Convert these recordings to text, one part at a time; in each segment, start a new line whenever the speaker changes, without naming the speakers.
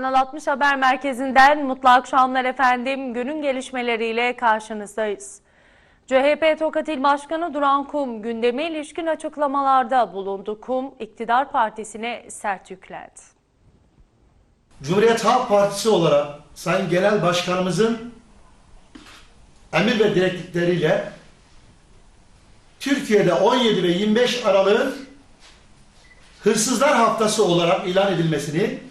Kanal 60 Haber Merkezi'nden mutlu akşamlar efendim. Günün gelişmeleriyle karşınızdayız. CHP Tokat İl Başkanı Duran Kum gündeme ilişkin açıklamalarda bulundu. Kum iktidar partisine sert yüklendi.
Cumhuriyet Halk Partisi olarak Sayın Genel Başkanımızın emir ve direktifleriyle Türkiye'de 17 ve 25 Aralık'ın Hırsızlar Haftası olarak ilan edilmesini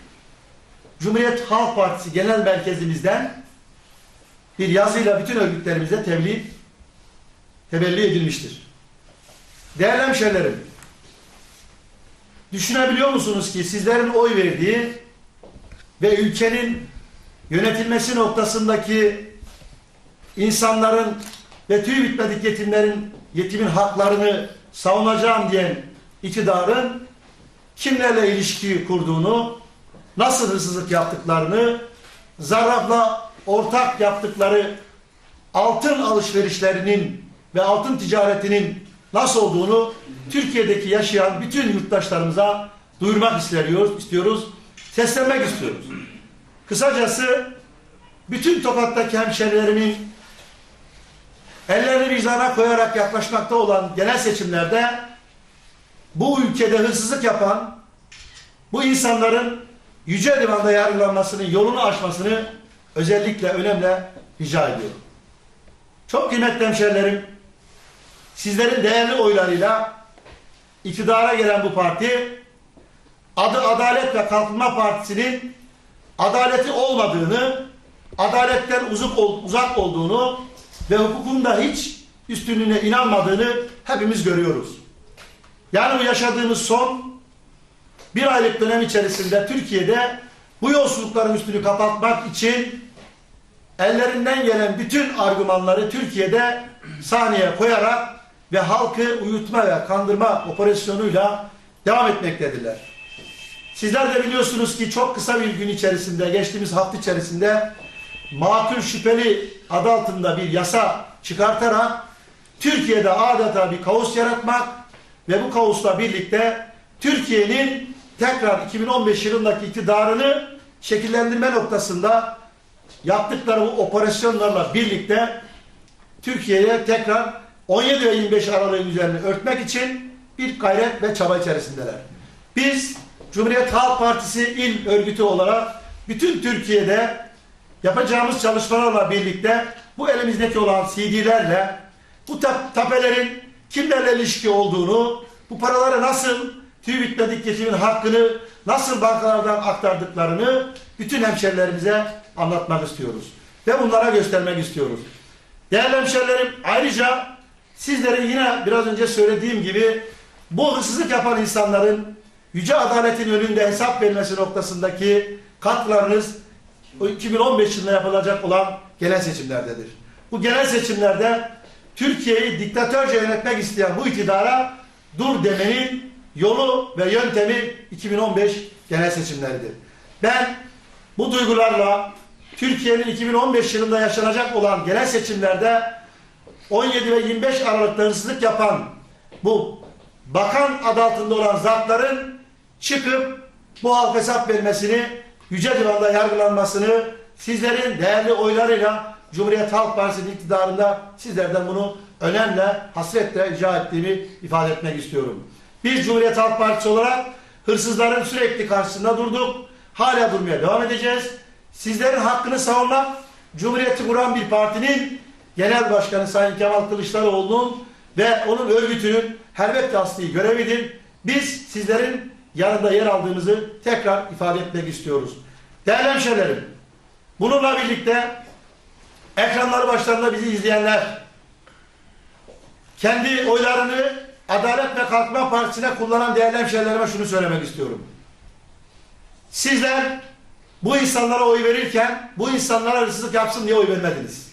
Cumhuriyet Halk Partisi Genel Merkezimizden bir yazıyla bütün örgütlerimize tebliğ temelli edilmiştir. Değerli hemşehrilerim, düşünebiliyor musunuz ki sizlerin oy verdiği ve ülkenin yönetilmesi noktasındaki insanların ve tüy bitmedik yetimlerin yetimin haklarını savunacağım diyen iktidarın kimlerle ilişki kurduğunu, nasıl hırsızlık yaptıklarını, zarrafla ortak yaptıkları altın alışverişlerinin ve altın ticaretinin nasıl olduğunu Türkiye'deki yaşayan bütün yurttaşlarımıza duyurmak istiyoruz, istiyoruz, seslenmek istiyoruz. Kısacası bütün Tokat'taki hemşerilerimin ellerini vicdana koyarak yaklaşmakta olan genel seçimlerde bu ülkede hırsızlık yapan bu insanların yüce divanda yargılanmasının yolunu açmasını özellikle önemli rica ediyorum. Çok kıymetli hemşerilerim, sizlerin değerli oylarıyla iktidara gelen bu parti adı Adalet ve Kalkınma Partisi'nin adaleti olmadığını, adaletten uzak, uzak olduğunu ve hukukun da hiç üstünlüğüne inanmadığını hepimiz görüyoruz. Yani bu yaşadığımız son bir aylık dönem içerisinde Türkiye'de bu yolsuzlukların üstünü kapatmak için ellerinden gelen bütün argümanları Türkiye'de sahneye koyarak ve halkı uyutma ve kandırma operasyonuyla devam etmektedirler. Sizler de biliyorsunuz ki çok kısa bir gün içerisinde, geçtiğimiz hafta içerisinde makul şüpheli adı altında bir yasa çıkartarak Türkiye'de adeta bir kaos yaratmak ve bu kaosla birlikte Türkiye'nin tekrar 2015 yılındaki iktidarını şekillendirme noktasında yaptıkları bu operasyonlarla birlikte Türkiye'ye tekrar 17 ve 25 Aralık'ın üzerini örtmek için bir gayret ve çaba içerisindeler. Biz Cumhuriyet Halk Partisi il örgütü olarak bütün Türkiye'de yapacağımız çalışmalarla birlikte bu elimizdeki olan CD'lerle bu tap tapelerin kimlerle ilişki olduğunu, bu paraları nasıl bitmedik yetimin hakkını nasıl bankalardan aktardıklarını bütün hemşerilerimize anlatmak istiyoruz. Ve bunlara göstermek istiyoruz. Değerli hemşerilerim ayrıca sizlere yine biraz önce söylediğim gibi bu hırsızlık yapan insanların yüce adaletin önünde hesap vermesi noktasındaki katkılarınız o 2015 yılında yapılacak olan genel seçimlerdedir. Bu genel seçimlerde Türkiye'yi diktatörce yönetmek isteyen bu iktidara dur demenin yolu ve yöntemi 2015 genel seçimleridir. Ben bu duygularla Türkiye'nin 2015 yılında yaşanacak olan genel seçimlerde 17 ve 25 Aralık'ta hırsızlık yapan bu bakan adı altında olan zatların çıkıp bu halk hesap vermesini, Yüce Divan'da yargılanmasını sizlerin değerli oylarıyla Cumhuriyet Halk Partisi'nin iktidarında sizlerden bunu önemle, hasretle rica ettiğimi ifade etmek istiyorum. Biz Cumhuriyet Halk Partisi olarak hırsızların sürekli karşısında durduk. Hala durmaya devam edeceğiz. Sizlerin hakkını savunmak Cumhuriyeti kuran bir partinin Genel Başkanı Sayın Kemal Kılıçdaroğlu'nun ve onun örgütünün elbette asli görevidir. Biz sizlerin yanında yer aldığımızı tekrar ifade etmek istiyoruz. Değerli hemşehrilerim, bununla birlikte ekranları başlarında bizi izleyenler kendi oylarını Adalet ve Kalkınma Partisi'ne kullanan değerli hemşehrilerime şunu söylemek istiyorum. Sizler bu insanlara oy verirken bu insanlara hırsızlık yapsın diye oy vermediniz.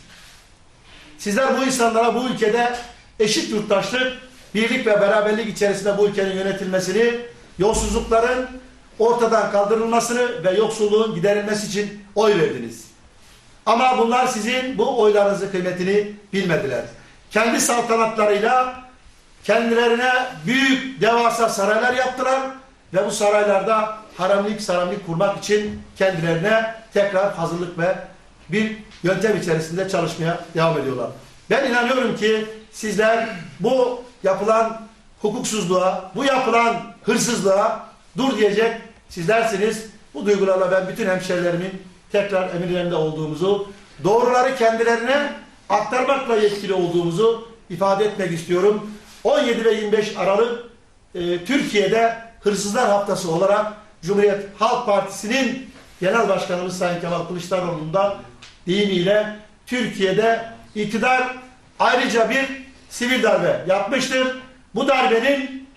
Sizler bu insanlara bu ülkede eşit yurttaşlık, birlik ve beraberlik içerisinde bu ülkenin yönetilmesini, yolsuzlukların ortadan kaldırılmasını ve yoksulluğun giderilmesi için oy verdiniz. Ama bunlar sizin bu oylarınızın kıymetini bilmediler. Kendi saltanatlarıyla kendilerine büyük devasa saraylar yaptılar ve bu saraylarda haramlik saramlik kurmak için kendilerine tekrar hazırlık ve bir yöntem içerisinde çalışmaya devam ediyorlar. Ben inanıyorum ki sizler bu yapılan hukuksuzluğa, bu yapılan hırsızlığa dur diyecek sizlersiniz. Bu duygularla ben bütün hemşerilerimin tekrar emirlerinde olduğumuzu, doğruları kendilerine aktarmakla yetkili olduğumuzu ifade etmek istiyorum. 17 ve 25 Aralık e, Türkiye'de Hırsızlar Haftası olarak Cumhuriyet Halk Partisi'nin Genel Başkanımız Sayın Kemal Kılıçdaroğlu'nun da deyimiyle Türkiye'de iktidar ayrıca bir sivil darbe yapmıştır. Bu darbenin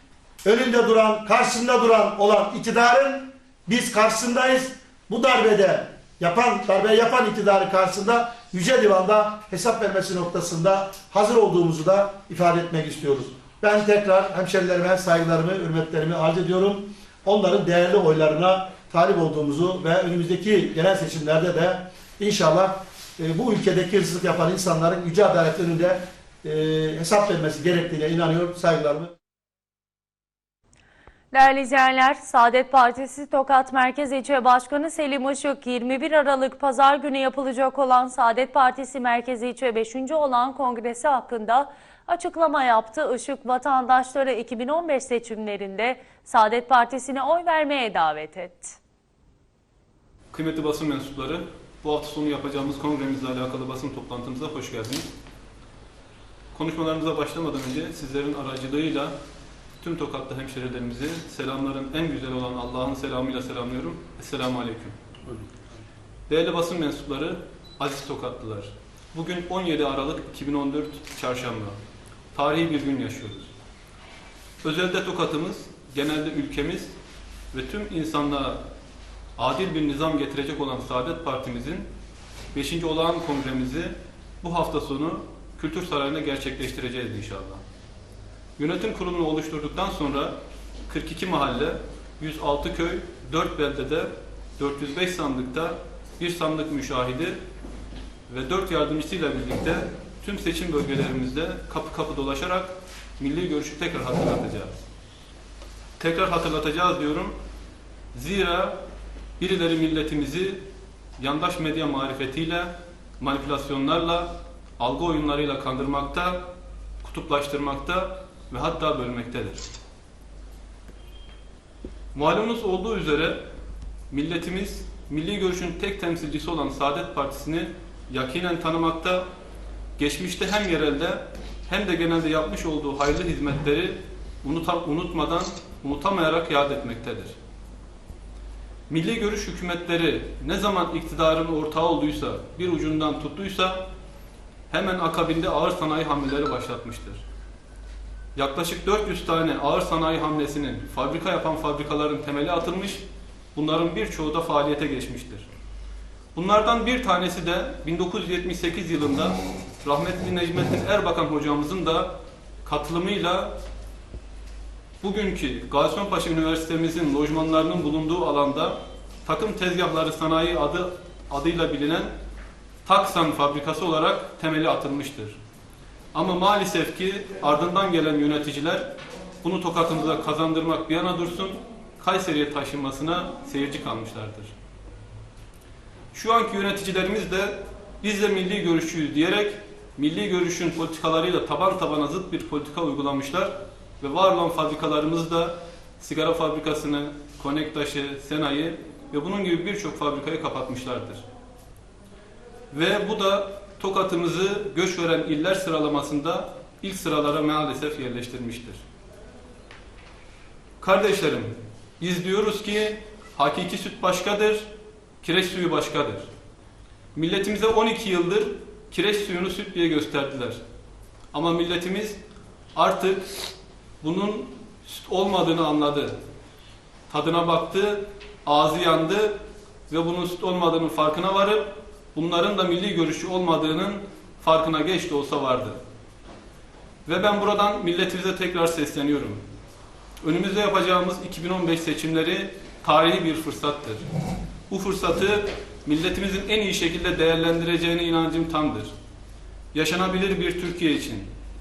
önünde duran, karşısında duran olan iktidarın biz karşısındayız. Bu darbede yapan, darbe yapan iktidarı karşısında Yüce Divan'da hesap vermesi noktasında hazır olduğumuzu da ifade etmek istiyoruz. Ben tekrar hemşerilerime saygılarımı, hürmetlerimi arz ediyorum. Onların değerli oylarına talip olduğumuzu ve önümüzdeki genel seçimlerde de inşallah e, bu ülkedeki hırsızlık yapan insanların yüce adalet önünde e, hesap vermesi gerektiğine inanıyorum. Saygılarımı
Değerli izleyenler, Saadet Partisi Tokat Merkez İlçe Başkanı Selim Işık, 21 Aralık Pazar günü yapılacak olan Saadet Partisi Merkez İlçe 5. olan kongresi hakkında açıklama yaptı. Işık vatandaşları 2015 seçimlerinde Saadet Partisi'ne oy vermeye davet etti.
Kıymetli basın mensupları, bu hafta sonu yapacağımız kongremizle alakalı basın toplantımıza hoş geldiniz. Konuşmalarımıza başlamadan önce sizlerin aracılığıyla tüm Tokatlı hemşerilerimizi selamların en güzel olan Allah'ın selamıyla selamlıyorum. Esselamu Aleyküm. Değerli basın mensupları, aziz Tokatlılar. Bugün 17 Aralık 2014 Çarşamba. Tarihi bir gün yaşıyoruz. Özelde Tokat'ımız, genelde ülkemiz ve tüm insanlığa adil bir nizam getirecek olan Saadet Partimizin 5. olağan kongremizi bu hafta sonu Kültür Sarayı'nda gerçekleştireceğiz inşallah. Yönetim kurulunu oluşturduktan sonra 42 mahalle, 106 köy, 4 beldede, 405 sandıkta bir sandık müşahidi ve 4 yardımcısıyla birlikte tüm seçim bölgelerimizde kapı kapı dolaşarak milli görüşü tekrar hatırlatacağız. Tekrar hatırlatacağız diyorum. Zira birileri milletimizi yandaş medya marifetiyle, manipülasyonlarla, algı oyunlarıyla kandırmakta, kutuplaştırmakta ve hatta bölmektedir. Malumunuz olduğu üzere milletimiz milli görüşün tek temsilcisi olan Saadet Partisi'ni yakinen tanımakta, geçmişte hem yerelde hem de genelde yapmış olduğu hayırlı hizmetleri unutmadan, unutamayarak yad etmektedir. Milli görüş hükümetleri ne zaman iktidarın ortağı olduysa, bir ucundan tuttuysa hemen akabinde ağır sanayi hamleleri başlatmıştır. Yaklaşık 400 tane ağır sanayi hamlesinin fabrika yapan fabrikaların temeli atılmış, bunların birçoğu da faaliyete geçmiştir. Bunlardan bir tanesi de 1978 yılında rahmetli Necmettin Erbakan hocamızın da katılımıyla bugünkü Gaziosmanpaşa Üniversitemizin lojmanlarının bulunduğu alanda takım tezgahları sanayi adı adıyla bilinen Taksan fabrikası olarak temeli atılmıştır. Ama maalesef ki ardından gelen yöneticiler bunu tokatımıza kazandırmak bir yana dursun, Kayseri'ye taşınmasına seyirci kalmışlardır. Şu anki yöneticilerimiz de biz de milli görüşçüyüz diyerek milli görüşün politikalarıyla taban tabana zıt bir politika uygulamışlar ve var olan fabrikalarımızda sigara fabrikasını, Konektaş'ı, Sena'yı ve bunun gibi birçok fabrikayı kapatmışlardır. Ve bu da Tokat'ımızı göç veren iller sıralamasında ilk sıralara maalesef yerleştirmiştir. Kardeşlerim, biz diyoruz ki hakiki süt başkadır, kireç suyu başkadır. Milletimize 12 yıldır kireç suyunu süt diye gösterdiler. Ama milletimiz artık bunun süt olmadığını anladı. Tadına baktı, ağzı yandı ve bunun süt olmadığının farkına varıp bunların da milli görüşü olmadığının farkına geç de olsa vardı. Ve ben buradan milletimize tekrar sesleniyorum. Önümüzde yapacağımız 2015 seçimleri tarihi bir fırsattır. Bu fırsatı milletimizin en iyi şekilde değerlendireceğine inancım tamdır. Yaşanabilir bir Türkiye için,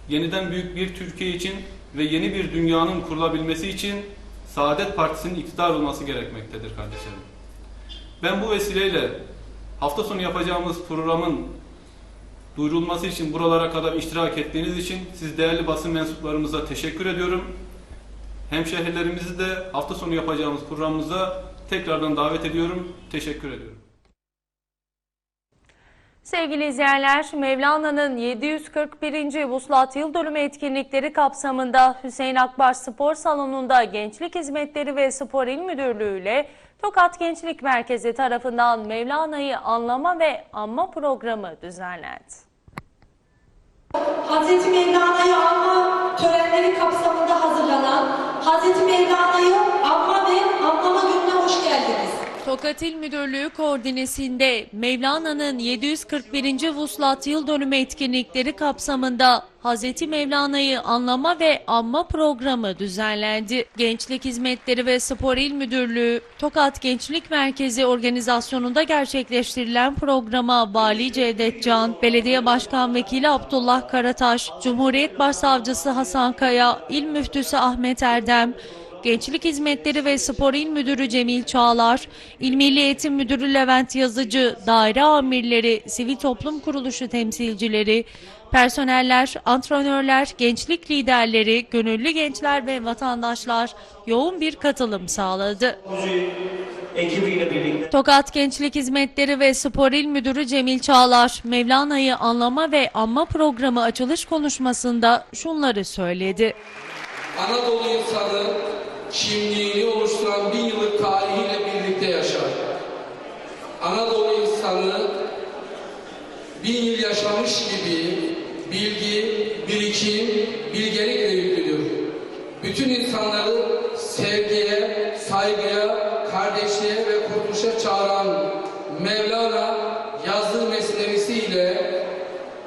yeniden büyük bir Türkiye için ve yeni bir dünyanın kurulabilmesi için Saadet Partisi'nin iktidar olması gerekmektedir kardeşlerim. Ben bu vesileyle hafta sonu yapacağımız programın duyurulması için buralara kadar iştirak ettiğiniz için siz değerli basın mensuplarımıza teşekkür ediyorum. Hemşehrilerimizi de hafta sonu yapacağımız programımıza tekrardan davet ediyorum. Teşekkür ediyorum.
Sevgili izleyenler, Mevlana'nın 741. Vuslat Yıl Dönümü etkinlikleri kapsamında Hüseyin Akbaş Spor Salonu'nda Gençlik Hizmetleri ve Spor İl Müdürlüğü ile Tokat Gençlik Merkezi tarafından Mevlana'yı anlama ve anma programı düzenlendi.
Hazreti Mevlana'yı anma törenleri kapsamında hazırlanan Hazreti Mevlana'yı anma ve anlama gününe hoş geldiniz.
Tokat İl Müdürlüğü koordinesinde Mevlana'nın 741. Vuslat Yıl Dönümü etkinlikleri kapsamında Hazreti Mevlana'yı anlama ve anma programı düzenlendi. Gençlik Hizmetleri ve Spor İl Müdürlüğü, Tokat Gençlik Merkezi organizasyonunda gerçekleştirilen programa Vali Cevdet Can, Belediye Başkan Vekili Abdullah Karataş, Cumhuriyet Başsavcısı Hasan Kaya, İl Müftüsü Ahmet Erdem, Gençlik Hizmetleri ve Spor İl Müdürü Cemil Çağlar, İl Milli Eğitim Müdürü Levent Yazıcı, daire amirleri, sivil toplum kuruluşu temsilcileri, personeller, antrenörler, gençlik liderleri, gönüllü gençler ve vatandaşlar yoğun bir katılım sağladı.
ekibiyle birlikte
Tokat Gençlik Hizmetleri ve Spor İl Müdürü Cemil Çağlar, Mevlana'yı anlama ve anma programı açılış konuşmasında şunları söyledi.
Anadolu insanı kimliğini oluşturan bin yıllık tarihiyle birlikte yaşar. Anadolu insanı bin yıl yaşamış gibi bilgi, birikim, bilgelikle yüklüdür. Bütün insanları sevgiye, saygıya, kardeşliğe ve kurtuluşa çağıran Mevlana yazdığı mesnevisiyle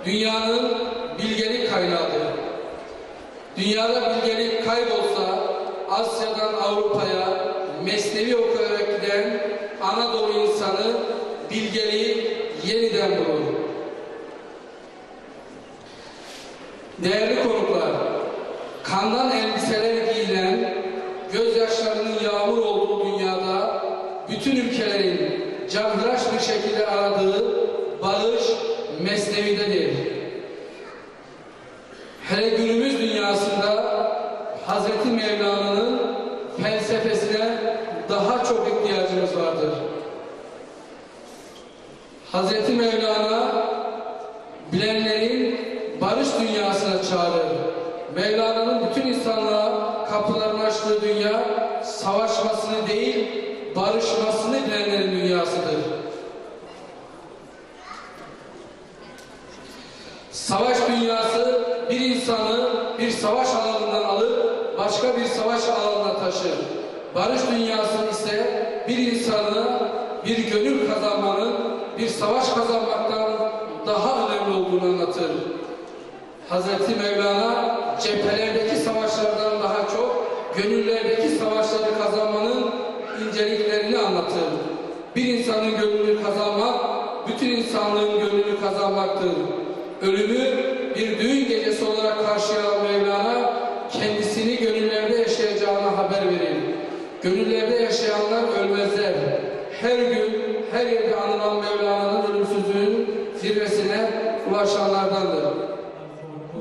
dünyanın bilgelik kaynağıdır. Dünyada bilgelik kaybolsa Asya'dan Avrupa'ya mesnevi okuyarak giden Anadolu insanı bilgeliği yeniden bulur. Değerli konuklar, kandan elbiseler giyilen, gözyaşlarının yağmur olduğu dünyada bütün ülkelerin canhıraş bir şekilde aradığı barış mesnevidedir. Hele günümüz dünyasında Hazreti Mevlana'nın felsefesine daha çok ihtiyacımız vardır. Hazreti Mevlana bilenlerin barış dünyasına çağırır. Mevlana'nın bütün insanlığa kapılarını açtığı dünya savaşmasını değil barışmasını bilenlerin dünyasıdır. Savaş dünyası bir insanı bir savaş alanından alıp başka bir savaş alanına taşır. Barış dünyası ise bir insanı bir gönül kazanmanın bir savaş kazanmaktan daha önemli olduğunu anlatır. Hazreti Mevlana cephelerdeki gönüllerdeki savaşları kazanmanın inceliklerini anlatır. Bir insanın gönlünü kazanmak, bütün insanlığın gönlünü kazanmaktır. Ölümü bir düğün gecesi olarak karşılayan Mevlana kendisini gönüllerde yaşayacağına haber verir. Gönüllerde yaşayanlar ölmezler. Her gün, her yerde anılan Mevlana'nın ölümsüzlüğün zirvesine ulaşanlardandır.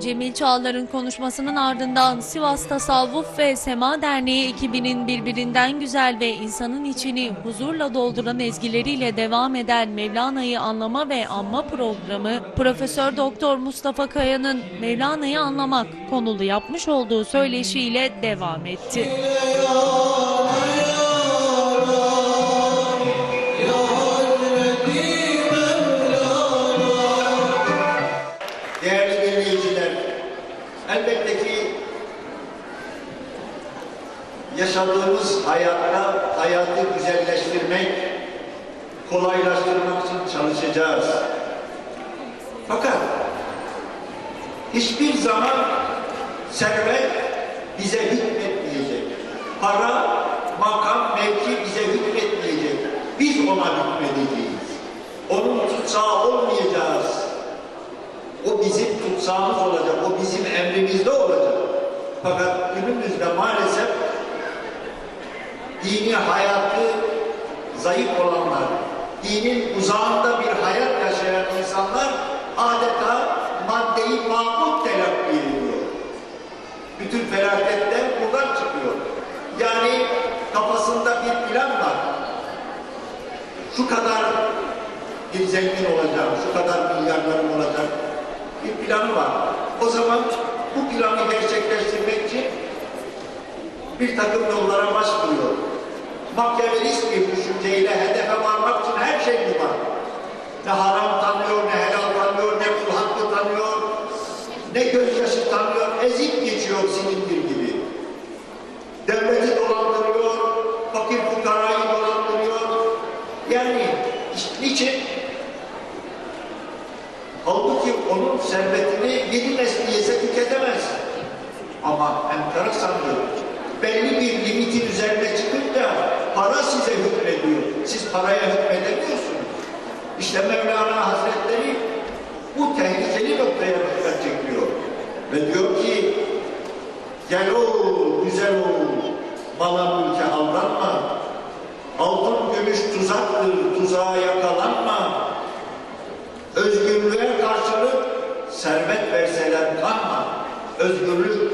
Cemil Çağlar'ın konuşmasının ardından Sivas Tasavvuf ve Sema Derneği ekibinin birbirinden güzel ve insanın içini huzurla dolduran ezgileriyle devam eden Mevlana'yı anlama ve anma programı Profesör Doktor Mustafa Kaya'nın Mevlana'yı anlamak konulu yapmış olduğu söyleşiyle devam etti.
Yaşadığımız hayatta hayatı güzelleştirmek, kolaylaştırmak için çalışacağız. Fakat hiçbir zaman servet bize hükmetmeyecek. Para, makam, mevki bize hükmetmeyecek. Biz ona hükmedeceğiz. Onun tutsağı olmayacağız. O bizim tutsağımız olacak, o bizim emrimizde olacak. Fakat günümüzde maalesef dini hayatı zayıf olanlar, dinin uzağında bir hayat yaşayan insanlar adeta maddeyi mamut telakki ediyor. Bütün felaketler buradan çıkıyor. Yani kafasında bir plan var. Şu kadar bir zengin olacağım, şu kadar milyarlarım olacak bir planı var. O zaman bu planı gerçekleştirmek bir takım yollara başvuruyor. Makyavelist bir düşünceyle hedefe varmak için her şey var. Ne haram tanıyor, ne helal tanıyor, ne kul hakkı tanıyor, ne gözyaşı tanıyor, ezip geçiyor silindir gibi. Devleti dolandırıyor, fakir fukarayı dolandırıyor. Yani niçin? Halbuki onun servetini yedi nesli yese tüketemez. Ama enteresandır. Belli bir limitin üzerine çıkınca para hükmediyor. Siz paraya hükmedemiyorsunuz. İşte Mevlana Hazretleri bu tehlikeli noktaya dikkat çekiyor. Ve diyor ki gel oğul, güzel oğul, mala mülke aldanma. Altın gümüş tuzaktır, tuzağa yakalanma. Özgürlüğe karşılık servet verseler kanma. Özgürlük,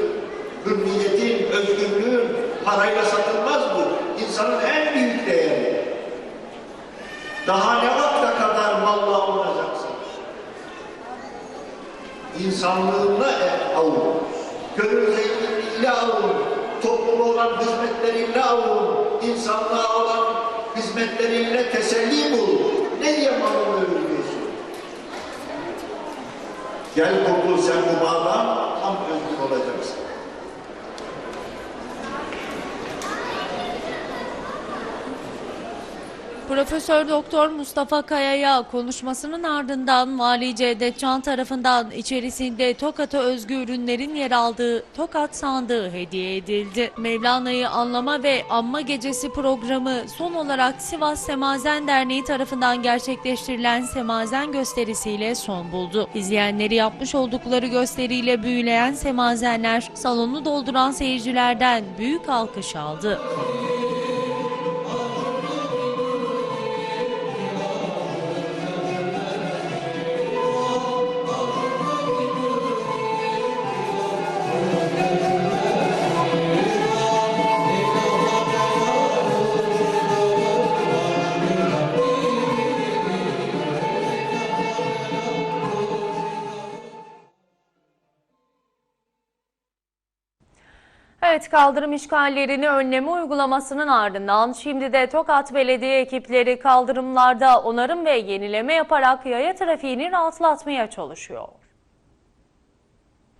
hürriyetin, özgürlüğün parayla satılmaz bu. İnsanın en büyük değeri. Daha ne vakte kadar malla alınacaksın? İnsanlığına e, avun. Gönül zenginliğiyle avun. Topluma olan hizmetleriyle avun. İnsanlığa olan hizmetleriyle teselli bul. Ne diye malını övülüyorsun? Gel kurtul sen bu bağdan, tam özgür olacaksın.
Profesör Doktor Mustafa Kaya'ya konuşmasının ardından Vali Cevdet Can tarafından içerisinde Tokat'a özgü ürünlerin yer aldığı Tokat sandığı hediye edildi. Mevlana'yı anlama ve anma gecesi programı son olarak Sivas Semazen Derneği tarafından gerçekleştirilen Semazen gösterisiyle son buldu. İzleyenleri yapmış oldukları gösteriyle büyüleyen semazenler salonu dolduran seyircilerden büyük alkış aldı. Kaldırım işgallerini önleme uygulamasının ardından şimdi de Tokat Belediye ekipleri kaldırımlarda onarım ve yenileme yaparak yaya trafiğini rahatlatmaya çalışıyor.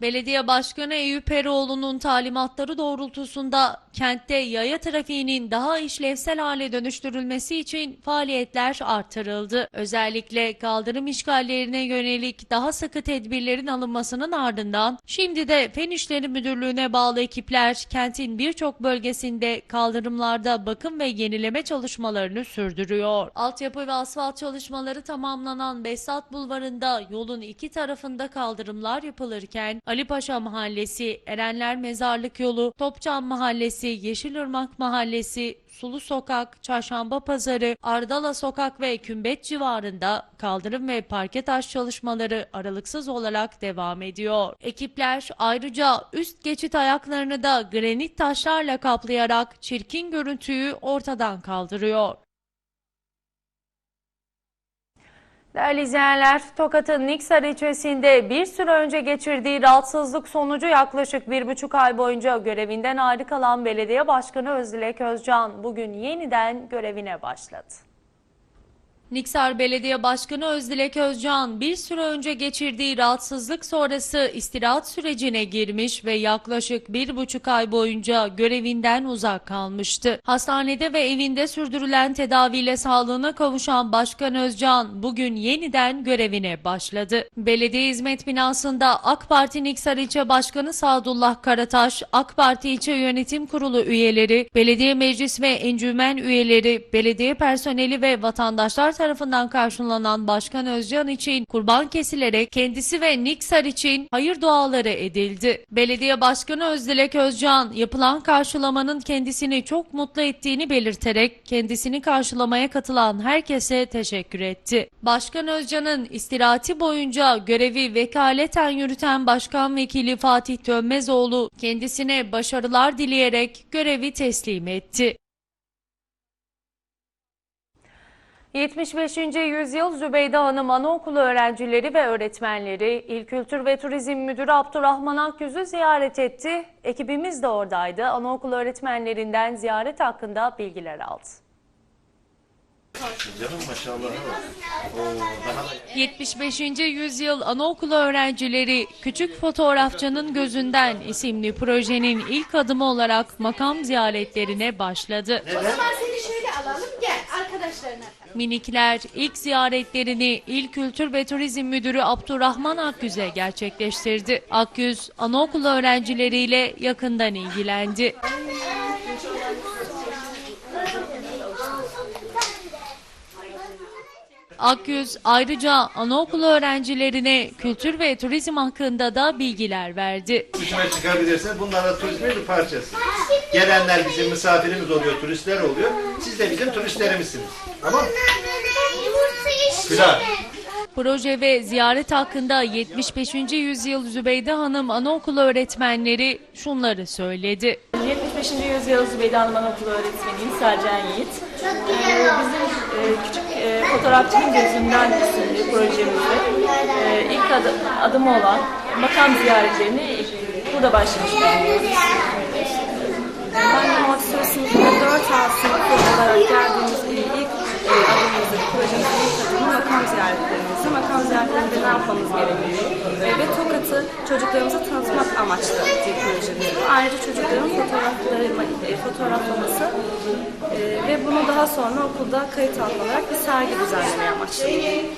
Belediye Başkanı Eyüp Eroğlu'nun talimatları doğrultusunda kentte yaya trafiğinin daha işlevsel hale dönüştürülmesi için faaliyetler artırıldı. Özellikle kaldırım işgallerine yönelik daha sıkı tedbirlerin alınmasının ardından şimdi de Fen İşleri Müdürlüğü'ne bağlı ekipler kentin birçok bölgesinde kaldırımlarda bakım ve yenileme çalışmalarını sürdürüyor. Altyapı ve asfalt çalışmaları tamamlanan Besat Bulvarı'nda yolun iki tarafında kaldırımlar yapılırken Ali Paşa Mahallesi, Erenler Mezarlık Yolu, Topçam Mahallesi, Yeşilırmak Mahallesi, Sulu Sokak, Çarşamba Pazarı, Ardala Sokak ve Kümbet civarında kaldırım ve parke taş çalışmaları aralıksız olarak devam ediyor. Ekipler ayrıca üst geçit ayaklarını da granit taşlarla kaplayarak çirkin görüntüyü ortadan kaldırıyor. Değerli izleyenler, Tokat'ın Niksar ilçesinde bir süre önce geçirdiği rahatsızlık sonucu yaklaşık bir buçuk ay boyunca görevinden ayrı kalan Belediye Başkanı Özdilek Özcan bugün yeniden görevine başladı. Niksar Belediye Başkanı Özdilek Özcan bir süre önce geçirdiği rahatsızlık sonrası istirahat sürecine girmiş ve yaklaşık bir buçuk ay boyunca görevinden uzak kalmıştı. Hastanede ve evinde sürdürülen tedaviyle sağlığına kavuşan Başkan Özcan bugün yeniden görevine başladı. Belediye hizmet binasında AK Parti Niksar İlçe Başkanı Sadullah Karataş, AK Parti İlçe Yönetim Kurulu üyeleri, belediye meclis ve encümen üyeleri, belediye personeli ve vatandaşlar tarafından karşılanan Başkan Özcan için kurban kesilerek kendisi ve Niksar için hayır duaları edildi. Belediye Başkanı Özdilek Özcan yapılan karşılamanın kendisini çok mutlu ettiğini belirterek kendisini karşılamaya katılan herkese teşekkür etti. Başkan Özcan'ın istirahati boyunca görevi vekaleten yürüten Başkan Vekili Fatih Dönmezoğlu kendisine başarılar dileyerek görevi teslim etti. 75. Yüzyıl Zübeyde Hanım Anaokulu öğrencileri ve öğretmenleri İl Kültür ve Turizm Müdürü Abdurrahman Akyüz'ü ziyaret etti. Ekibimiz de oradaydı. Anaokulu öğretmenlerinden ziyaret hakkında bilgiler aldı. 75. Yüzyıl Anaokulu Öğrencileri Küçük Fotoğrafçının Gözünden isimli projenin ilk adımı olarak makam ziyaretlerine başladı.
O zaman seni şöyle alalım gel arkadaşlarına.
Minikler ilk ziyaretlerini İl Kültür ve Turizm Müdürü Abdurrahman Akgüz'e gerçekleştirdi. Akgüz, anaokulu öğrencileriyle yakından ilgilendi. Akgüz ayrıca anaokulu öğrencilerine kültür ve turizm hakkında da bilgiler verdi.
Dışına çıkabilirsiniz. Bunlar da turizmin bir parçası. Gelenler bizim misafirimiz oluyor, turistler oluyor. Siz de bizim turistlerimizsiniz. Tamam Güzel.
Proje ve ziyaret hakkında 75. yüzyıl Zübeyde Hanım Anaokulu öğretmenleri şunları söyledi.
75. yüzyıl Zübeyde Hanım Anaokulu öğretmeniyim Sercan Yiğit. Ee, bizim e, küçük e, fotoğrafçının gözünden isimli projemizde e, ilk adı, adımı olan makam ziyaretlerini burada başlamış bulunuyoruz. Ben de Montessori sınıfında 4A sınıfı olarak geldiğimiz ilk adımımızı, projemizin makam ziyaretlerimizdi. Makam ziyaretlerinde ne yapmamız gerekiyor? E, ve Tokat'ı çocuklarımıza tanıtmak amaçlı bir projemiz. Ayrıca çocukların fotoğrafları, e, fotoğraflaması e, ve bunu daha sonra okulda kayıt altına alarak bir sergi düzenlemeyi amaçlıyoruz.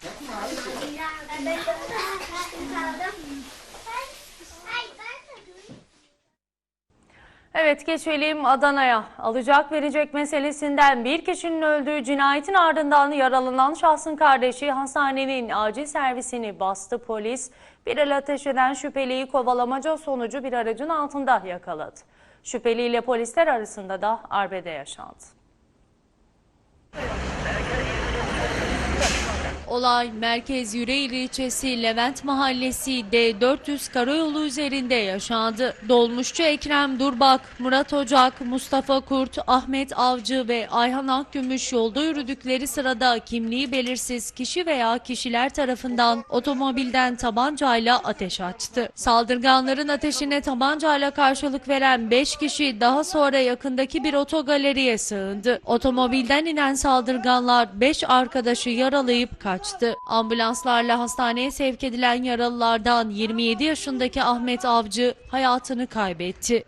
Evet geçelim Adana'ya. Alacak verecek meselesinden bir kişinin öldüğü cinayetin ardından yaralanan şahsın kardeşi hastanenin acil servisini bastı polis. Bir el ateş eden şüpheliyi kovalamaca sonucu bir aracın altında yakaladı. Şüpheliyle polisler arasında da arbede yaşandı. Olay Merkez Yüreğir ilçesi Levent Mahallesi D400 karayolu üzerinde yaşandı. Dolmuşçu Ekrem Durbak, Murat Ocak, Mustafa Kurt, Ahmet Avcı ve Ayhan Akgümüş yolda yürüdükleri sırada kimliği belirsiz kişi veya kişiler tarafından otomobilden tabancayla ateş açtı. Saldırganların ateşine tabancayla karşılık veren 5 kişi daha sonra yakındaki bir otogaleriye sığındı. Otomobilden inen saldırganlar 5 arkadaşı yaralayıp kaçtı. Ambulanslarla hastaneye sevk edilen yaralılardan 27 yaşındaki Ahmet Avcı hayatını kaybetti.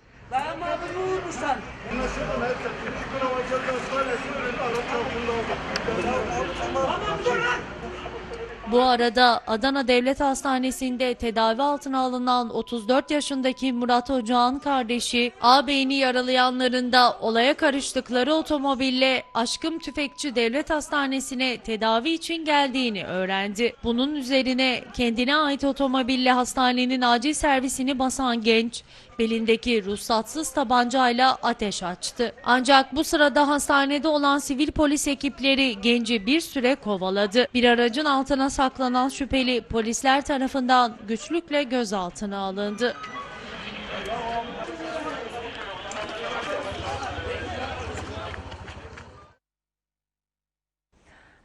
Bu arada Adana Devlet Hastanesi'nde tedavi altına alınan 34 yaşındaki Murat Ocağ'ın kardeşi ağabeyini yaralayanların da olaya karıştıkları otomobille Aşkım Tüfekçi Devlet Hastanesi'ne tedavi için geldiğini öğrendi. Bunun üzerine kendine ait otomobille hastanenin acil servisini basan genç belindeki ruhsatsız tabancayla ateş açtı. Ancak bu sırada hastanede olan sivil polis ekipleri genci bir süre kovaladı. Bir aracın altına saklanan şüpheli polisler tarafından güçlükle gözaltına alındı.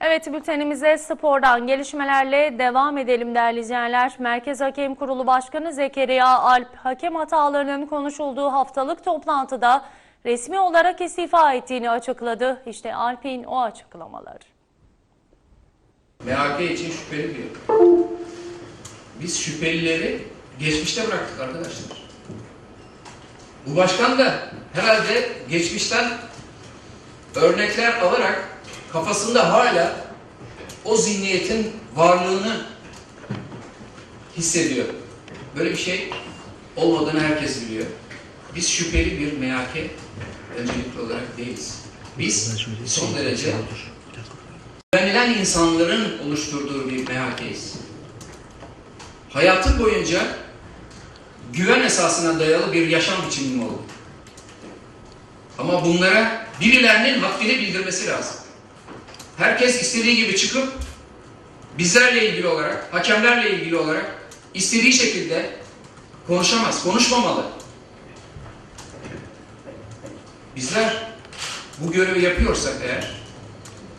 Evet bültenimize spordan gelişmelerle devam edelim değerli izleyenler. Merkez Hakem Kurulu Başkanı Zekeriya Alp hakem hatalarının konuşulduğu haftalık toplantıda resmi olarak istifa ettiğini açıkladı. İşte Alp'in o açıklamaları.
MHK için şüpheli diyor. Biz şüphelileri geçmişte bıraktık arkadaşlar. Bu başkan da herhalde geçmişten örnekler alarak kafasında hala o zihniyetin varlığını hissediyor. Böyle bir şey olmadığını herkes biliyor. Biz şüpheli bir MHK öncelikli olarak değiliz. Biz son derece
Güvenilen insanların oluşturduğu bir MHK'yiz. Hayatı boyunca güven esasına dayalı bir yaşam biçimim oldu. Ama bunlara birilerinin haddini bildirmesi lazım. Herkes istediği gibi çıkıp bizlerle ilgili olarak, hakemlerle ilgili olarak istediği şekilde konuşamaz, konuşmamalı. Bizler bu görevi yapıyorsak eğer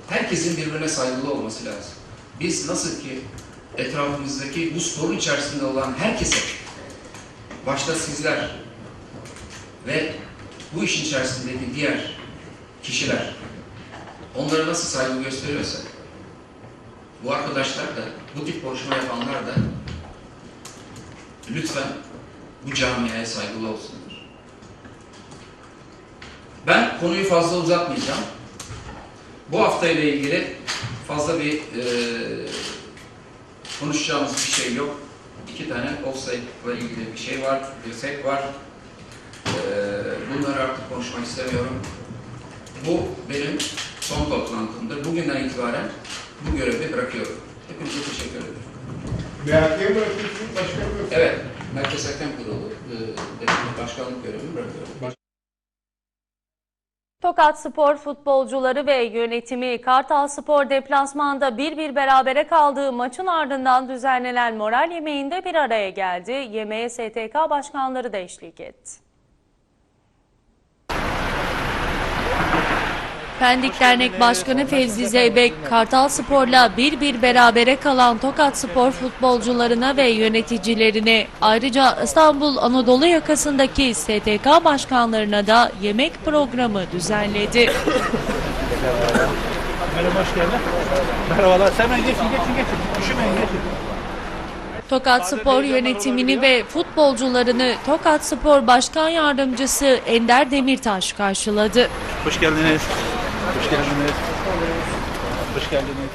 herkesin birbirine saygılı olması lazım. Biz nasıl ki etrafımızdaki bu sorun içerisinde olan herkese başta sizler ve bu işin içerisindeki diğer kişiler onlara nasıl saygı gösteriyorsak bu arkadaşlar da bu tip konuşma yapanlar da lütfen bu camiaya saygılı olsunlar. Ben konuyu fazla uzatmayacağım. Bu hafta ile ilgili fazla bir e, konuşacağımız bir şey yok. İki tane offside ile ilgili bir şey var, dirsek var. E, bunları artık konuşmak istemiyorum. Bu benim son toplantımdır. Bugünden itibaren bu görevi bırakıyorum. Hepinize teşekkür ederim.
MHK'ye bırakıyorsunuz, başka yok.
Evet, Merkez Hakem Kurulu e, başkanlık görevini bırakıyorum.
Tokat Spor futbolcuları ve yönetimi Kartal Spor deplasmanda 1-1 berabere kaldığı maçın ardından düzenlenen moral yemeğinde bir araya geldi. Yemeğe STK başkanları da eşlik etti. Pendik Dernek Başkanı Fevzi Zeybek, Kartal Spor'la 1-1 berabere kalan Tokat Spor futbolcularına ve yöneticilerine ayrıca İstanbul Anadolu yakasındaki STK başkanlarına da yemek programı düzenledi.
Merhaba, hoş geldin. Merhabalar, hemen geçin, geçin, geçin. Üşümeyin, geçin.
Tokat Spor yönetimini ve futbolcularını Tokat Spor Başkan Yardımcısı Ender Demirtaş karşıladı.
Hoş geldiniz. Hoş geldiniz. Hoş geldiniz.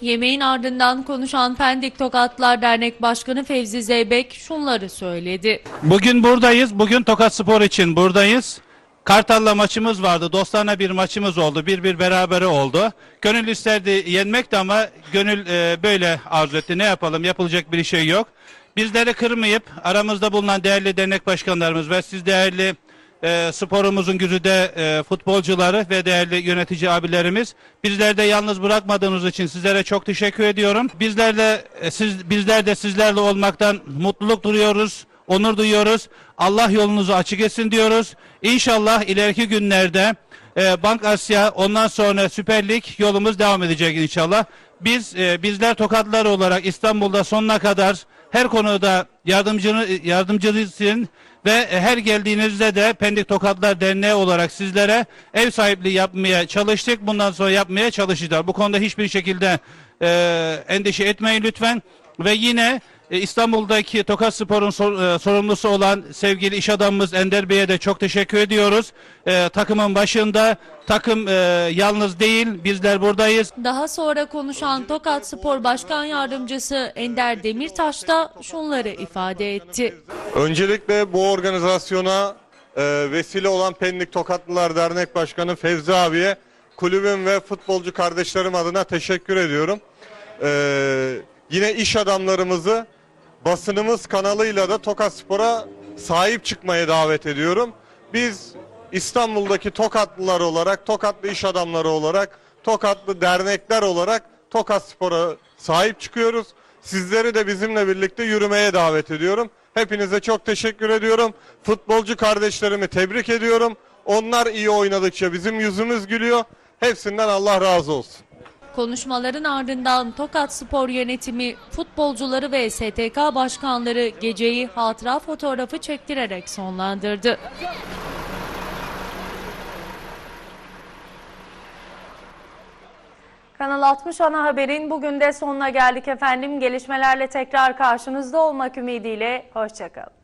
Yemeğin ardından konuşan Pendik Tokatlar Dernek Başkanı Fevzi Zeybek şunları söyledi.
Bugün buradayız. Bugün Tokat Spor için buradayız. Kartal'la maçımız vardı. Dostlarla bir maçımız oldu. Bir bir berabere oldu. Gönül isterdi yenmek de ama gönül e, böyle arzu etti. Ne yapalım? Yapılacak bir şey yok. Bizleri kırmayıp aramızda bulunan değerli dernek başkanlarımız ve siz değerli e, sporumuzun güzide e, futbolcuları ve değerli yönetici abilerimiz bizleri de yalnız bırakmadığınız için sizlere çok teşekkür ediyorum. Bizlerle e, siz bizler de sizlerle olmaktan mutluluk duyuyoruz onur duyuyoruz. Allah yolunuzu açık etsin diyoruz. İnşallah ileriki günlerde e, Bank Asya ondan sonra Süper Lig yolumuz devam edecek inşallah. Biz e, bizler Tokatlılar olarak İstanbul'da sonuna kadar her konuda yardımcını yardımcısın ve her geldiğinizde de Pendik Tokatlar Derneği olarak sizlere ev sahipliği yapmaya çalıştık. Bundan sonra yapmaya çalışacağız. Bu konuda hiçbir şekilde e, endişe etmeyin lütfen. Ve yine e, İstanbul'daki Tokat Spor'un sor- e, sorumlusu olan sevgili iş adamımız Ender Bey'e de çok teşekkür ediyoruz. E, takımın başında takım e, yalnız değil bizler buradayız.
Daha sonra konuşan Tokat Spor Başkan Yardımcısı Ender Demirtaş da şunları ifade etti.
Öncelikle bu organizasyona e, vesile olan Pendik Tokatlılar Dernek Başkanı Fevzi abiye kulübüm ve futbolcu kardeşlerim adına teşekkür ediyorum. E, yine iş adamlarımızı basınımız kanalıyla da Tokat Spor'a sahip çıkmaya davet ediyorum. Biz İstanbul'daki Tokatlılar olarak, Tokatlı iş adamları olarak, Tokatlı dernekler olarak Tokat Spor'a sahip çıkıyoruz. Sizleri de bizimle birlikte yürümeye davet ediyorum. Hepinize çok teşekkür ediyorum. Futbolcu kardeşlerimi tebrik ediyorum. Onlar iyi oynadıkça bizim yüzümüz gülüyor. Hepsinden Allah razı olsun.
Konuşmaların ardından Tokat Spor Yönetimi, futbolcuları ve STK başkanları geceyi hatıra fotoğrafı çektirerek sonlandırdı. Kanal 60 ana haberin bugün de sonuna geldik efendim. Gelişmelerle tekrar karşınızda olmak ümidiyle. Hoşçakalın.